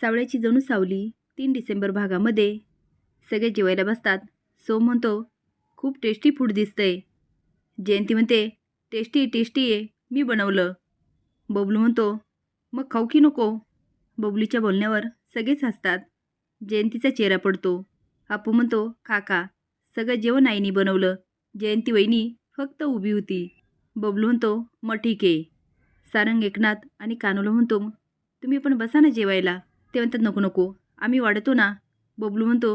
सावळ्याची जणू सावली तीन डिसेंबर भागामध्ये. सगळे जेवायला बसतात. सो म्हणतो खूप टेस्टी फूड दिसतंय. जयंती म्हणते टेस्टी टेस्टी आहे. मी बनवलं. बबलू म्हणतो मग खाऊ की नको? बबलूच्या बोलण्यावर सगळेच हसतात. जयंतीचा चेहरा पडतो. आपू म्हणतो खा खा सगळं जेवण आईनी बनवलं. जयंती वहिनी फक्त उभी होती. बबलू म्हणतो मग ठीक आहे. सारंग एकनाथ आणि कानोलो म्हणतो तुम्ही पण बसा ना जेवायला. ते म्हणतात नको नको. आम्ही वाढतो ना. बबलू म्हणतो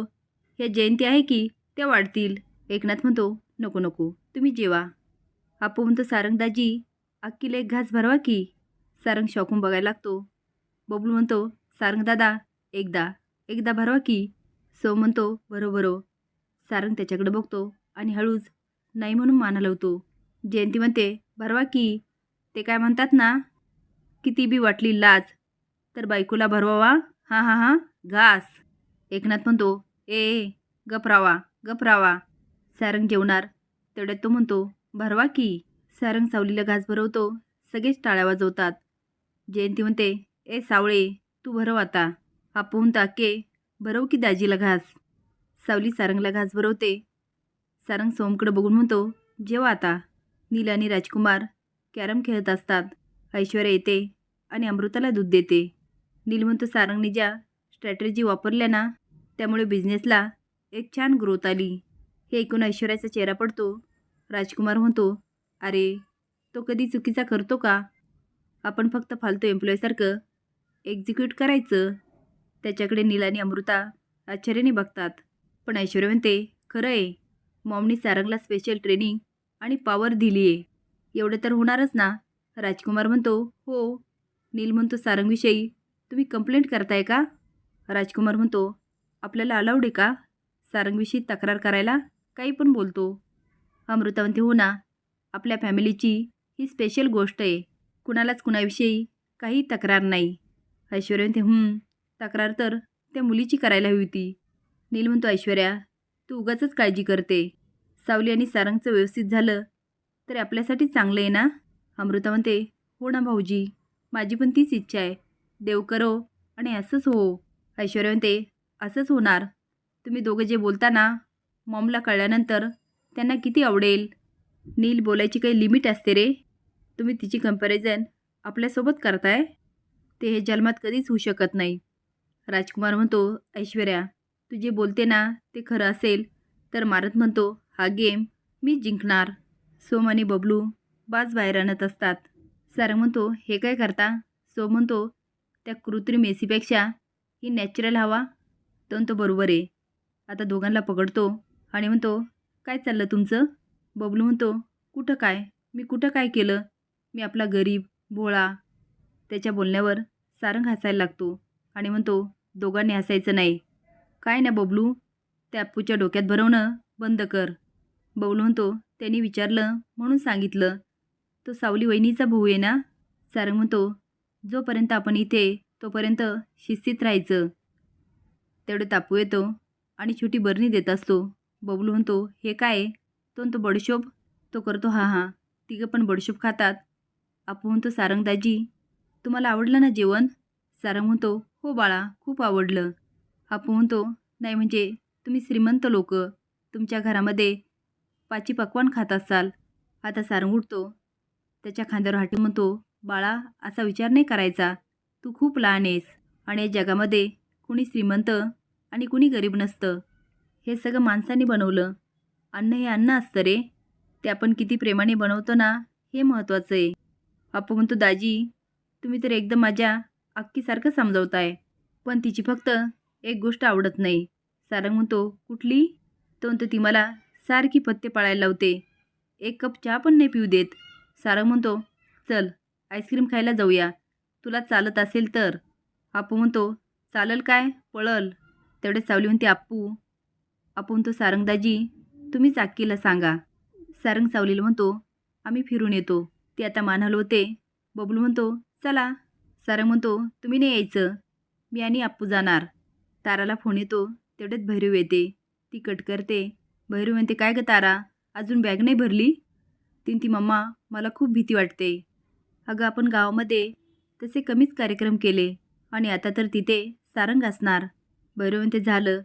ह्या जयंती आहे की? त्या वाढतील. एकनाथ म्हणतो नको नको. तुम्ही जेवा. आपू म्हणतो सारंगदाजी अक्कीला एक घास भरवा की? सारंग शॉकून बघायला लागतो. बबलू म्हणतो सारंगदादा एकदा. एकदा भरवा की? सो म्हणतो बरोबरो सारंग त्याच्याकडे बघतो आणि हळूच नाही म्हणून माना लावतो जयंती म्हणते भरवा की? ते काय म्हणतात ना किती बी वाटली लाज. तर बायकोला भरवावा हां हां हां. घास. एकनाथ म्हणतो ए ए, गपरावा सारंग जेवणार. तेवढ्यात तो म्हणतो भरवा की. सारंग सावलीला घास भरवतो. सगळेच टाळ्या वाजवतात. जयंती म्हणते ए सावळे तू भरव आता. आपण ताके भरव की दाजीला घास. सावली सारंगला घास भरवते. सारंग सोमकडे बघून म्हणतो जेवा आता. नील आणि राजकुमार कॅरम खेळत असतात. ऐश्वर्या येते आणि अमृताला दूध देते. नील सारंगनी सारंगने ज्या स्ट्रॅटेजी वापरल्या ना त्यामुळे बिझनेसला एक छान ग्रोथ आली. हे ऐकून ऐश्वर्याचा चेहरा पडतो. राजकुमार म्हणतो अरे तो कधी चुकीचा करतो का? आपण फक्त फालतू एम्प्लॉयसारखं एक्झिक्यूट करायचं. त्याच्याकडे नील आणि अमृता आश्चर्याने बघतात. पण ऐश्वर्या म्हणते खरं आहे मॉमनी सारंगला स्पेशल ट्रेनिंग आणि पॉवर दिली आहे एवढं तर होणारच ना. राजकुमार म्हणतो हो. नील म्हणतो सारंगविषयी तुम्ही कंप्लेंट करताय का? राजकुमार म्हणतो आपल्याला अलाउड आहे का? सारंगविषयी तक्रार करायला? काही पण बोलतो. अमृता म्हणते हो ना. आपल्या फॅमिलीची ही स्पेशल गोष्ट आहे. कुणालाच कुणाविषयी काही तक्रार नाही. ऐश्वर्या म्हणते तक्रार तर त्या मुलीची करायला हवी होती. नील म्हणतो ऐश्वर्या तू उगाचच काळजी करते. सावली आणि सारंगचं व्यवस्थित झालं तर आपल्यासाठी चांगलं आहे ना? अमृता म्हणते हो ना भाऊजी माझी पण तीच इच्छा आहे. देव करो आणि असंच हो. ऐश्वर्या म्हणते असंच होणार. तुम्ही दोघं जे बोलता ना मॉमला कळल्यानंतर त्यांना किती आवडेल. नील बोलायची काही लिमिट असते रे. तुम्ही तिची कंपॅरिझन आपल्यासोबत करताय? ते हे जन्मात कधीच होऊ शकत नाही. राजकुमार म्हणतो ऐश्वर्या तू जे बोलते ना ते खरं असेल. तर मारत म्हणतो हा गेम मी जिंकणार. सोम आणि बबलू बाज बाहेर आणत असतात. सारंग म्हणतो हे काय करता? सोम म्हणतो त्या कृत्रिम एसीपेक्षा ही नॅचरल हवा. तो बरोबर आहे. आता दोघांना पकडतो आणि म्हणतो काय चाललं तुमचं? बबलू म्हणतो कुठं काय? मी कुठं काय केलं? मी आपला गरीब भोळा. त्याच्या बोलण्यावर सारंग हसायला लागतो आणि म्हणतो दोघांनी हसायचं नाही. काय ना बबलू त्या अप्पूच्या डोक्यात भरवणं बंद कर. बबलू म्हणतो त्यांनी विचारलं म्हणून सांगितलं. तो सावली वहिनीचा भाऊ आहे ना? सारंग म्हणतो जोपर्यंत आपण इथे तोपर्यंत शिस्तीत राहायचं. तेवढं तापू येतो आणि छोटी बरणी देत असतो. बबलू म्हणतो हे काय आहे? तो म्हणतो बडशोप. तो करतो हा हा. तिघं पण बडशोप खातात. आपू म्हणतो सारंगदाजी तुम्हाला आवडलं ना जेवण? सारंग म्हणतो हो बाळा खूप आवडलं. आपू म्हणतो नाही म्हणजे तुम्ही श्रीमंत लोक. तुमच्या घरामध्ये पाची पकवान खात असाल. आता सारंग उठतो. त्याच्या खांद्यावर हाटी म्हणतो बाळा असा विचार नाही करायचा. तू खूप लहान आहेस आणि या जगामध्ये कुणी श्रीमंत आणि कुणी गरीब नसतं. हे सगळं माणसाने बनवलं. अन्न हे अन्न असतं रे. ते आपण किती प्रेमाने बनवतो ना हे महत्त्वाचं आहे. आपू म्हणतो दाजी तुम्ही तर एकदम माझ्या अक्कीसारखं समजवताय. पण तिची फक्त एक गोष्ट आवडत नाही. सारंग म्हणतो कुठली? तो म्हणतो ती मला सारखी पत्ते पाळायला लावते. एक कप चहा पण नाही पिऊ देत. सारंग म्हणतो चल आईस्क्रीम खायला जाऊया. तुला चालत असेल तर. आपू म्हणतो चालल काय? पळल. तेवढे सावली म्हणते आप्पू. आपू म्हणतो सारंगदाजी तुम्ही चाकीला सांगा. सारंग सावलीला म्हणतो आम्ही फिरून येतो. ती आता मान होते. बबलू म्हणतो चला. सारंग म्हणतो तुम्ही नाही यायचं. मी आणि आप्पू जाणार. ताराला फोन येतो तेवढ्यात भैरव येते. ती कट करते. भैरव म्हणते काय ग तारा? अजून बॅग नाही भरली? तीन ती मम्मा मला खूप भीती वाटते. अगं आपण गावामध्ये तसे कमीच कार्यक्रम केले आणि आता तर तिथे सारंग असणार. भैरव म्हणते झालं.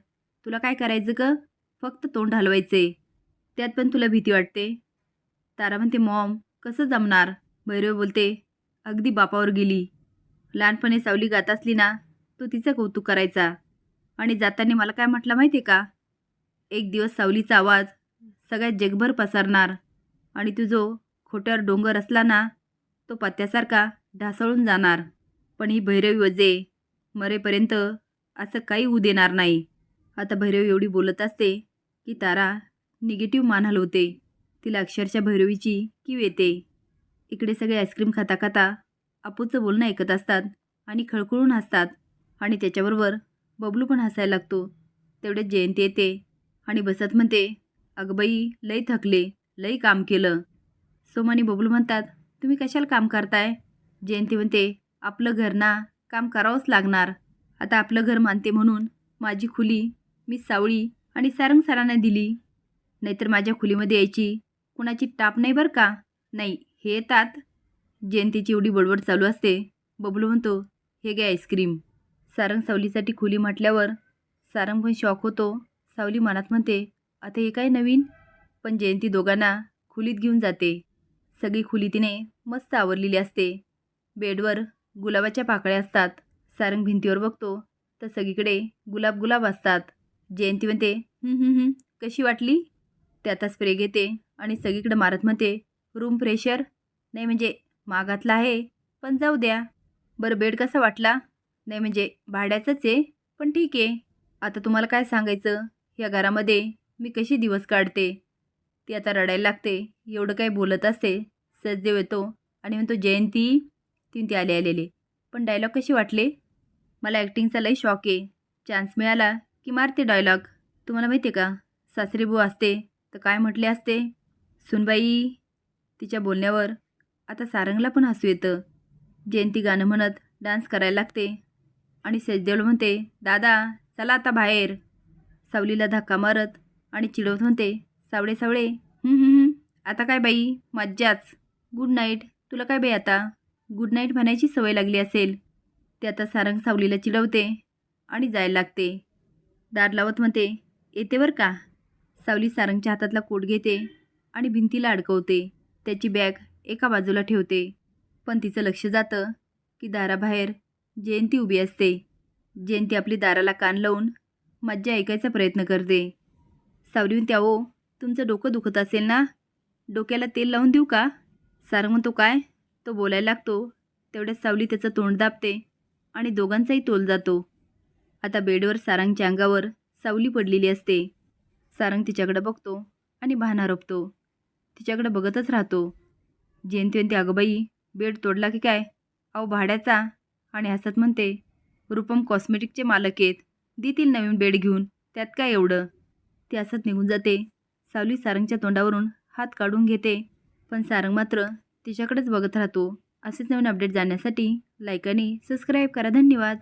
तुला काय करायचं ग? फक्त तोंड हलवायचे. त्यात पण तुला भीती वाटते. तारा म्हणते मॉम कसं जमणार? भैरव बोलते अगदी बापावर गेली. लहानपणी सावली गात असली ना तो तिचं कौतुक करायचा. आणि जाताना मला काय म्हटलं माहिती आहे का? एक दिवस सावलीचा आवाज सगळ्यात जगभर पसरणार आणि तुझो जो खोट्यावर डोंगर असला ना तो पत्त्यासारखा ढासळून जाणार. पण ही भैरवी वजे मरेपर्यंत असं काही होऊ देणार नाही. आता भैरवी एवढी बोलत असते की तारा निगेटिव्ह मान हलवते. तिला अक्षरशः भैरवीची कीव येते. इकडे सगळे आईस्क्रीम खाता खाता अपूचं बोलणं ऐकत असतात आणि खळखळून हसतात आणि त्याच्याबरोबर बबलू पण हसायला लागतो. तेवढ्यात जयंती येते आणि बसत म्हणते अगबाई लई थकले लई काम केलं. सोमानी बबलू म्हणतात तुम्ही कशाला काम करताय? जयंती म्हणते आपलं घर ना काम करावंच लागणार. आता आपलं घर मानते म्हणून माझी खुली मी सावळी आणि सारंग सरांना दिली. नाहीतर माझ्या खुलीमध्ये यायची कुणाची टाप नाही बरं का? नाही हे येतात. जयंतीची एवढी बडबड चालू असते. बबलू म्हणतो हे घ्या आईस्क्रीम. सारंग सावलीसाठी खुली म्हटल्यावर सारंग पण शॉक होतो. सावली मनात म्हणते आता हे काय नवीन? पण जयंती दोघांना खुलीत घेऊन जाते. सगळी खुली तिने मस्त आवरलेली असते. बेडवर गुलाबाच्या पाकळ्या असतात. सारंग भिंतीवर बघतो तर सगळीकडे गुलाब गुलाब असतात. जयंती म्हणते कशी वाटली? त्याचा आता स्प्रे घेते आणि सगळीकडे मारत म्हणते रूम फ्रेशर? नाही म्हणजे मागातला आहे पण जाऊ द्या. बरं बेड कसा वाटला? नाही म्हणजे भाड्याचंच आहे पण ठीक आहे. आता तुम्हाला काय सांगायचं? या घरामध्ये मी कशी दिवस काढते? ती आता रडायला लागते. एवढं काही बोलत असते. सजदेव येतो. आणि म्हणतो जयंती. तीन ती आले आलेले. पण डायलॉग कसे वाटले? मला ॲक्टिंगचा लई शॉक आहे. चान्स मिळाला की मारते डायलॉग तुम्हाला माहिती आहे का? सासरी असते. तर काय म्हटले असते? सुनबाई तिच्या बोलण्यावर. आता सारंगला पण हसू येतं. जयंती गाणं म्हणत डान्स करायला लागते. आणि सजदेवला म्हणते दादा चला आता बाहेर. सावलीला धक्का मारत आणि चिडवत म्हणते सावळे सावळे. आता काय बाई? मज्जाच. गुड नाईट तुला काय बाई आता? गुड नाईट म्हणायची सवय लागली असेल. ते आता सारंग सावलीला चिडवते आणि जायला लागते. दार लावत म्हणते येते बरं का? सावली सारंगच्या हातातला कोट घेते आणि भिंतीला अडकवते. त्याची बॅग एका बाजूला ठेवते. पण तिचं लक्ष जातं की दाराबाहेर जयंती उभी असते. जयंती आपली दाराला कान लावून मज्जा ऐकायचा प्रयत्न करते. सावली म्हणते ओ तुमचं डोकं दुखत असेल ना? डोक्याला तेल लावून देऊ का? सारंग म्हणतो काय? तो बोलायला लागतो. तेवढ्यात सावली त्याचं तोंड दाबते आणि दोघांचाही तोल जातो. आता बेडवर सारंगच्या अंगावर सावली पडलेली असते. सारंग तिच्याकडे बघतो आणि बहाणा रोपतो. तिच्याकडे बघतच राहतो. जयंती म्हणते अगं बाई बेड तोडला की काय? अहो भाड्याचा. आणि हसत म्हणते रूपम कॉस्मेटिकचे मालक आहेत. देतील नवीन बेड घेऊन. त्यात काय एवढं? ती हसत निघून जाते. सावली सारंगच्या तोंडावरून हात काढून घेते. पण सारंग मात्र तिच्याकडेच बघत राहतो. असेच नवीन अपडेट जाण्यासाठी लाईक आणि सबस्क्राईब करा. धन्यवाद.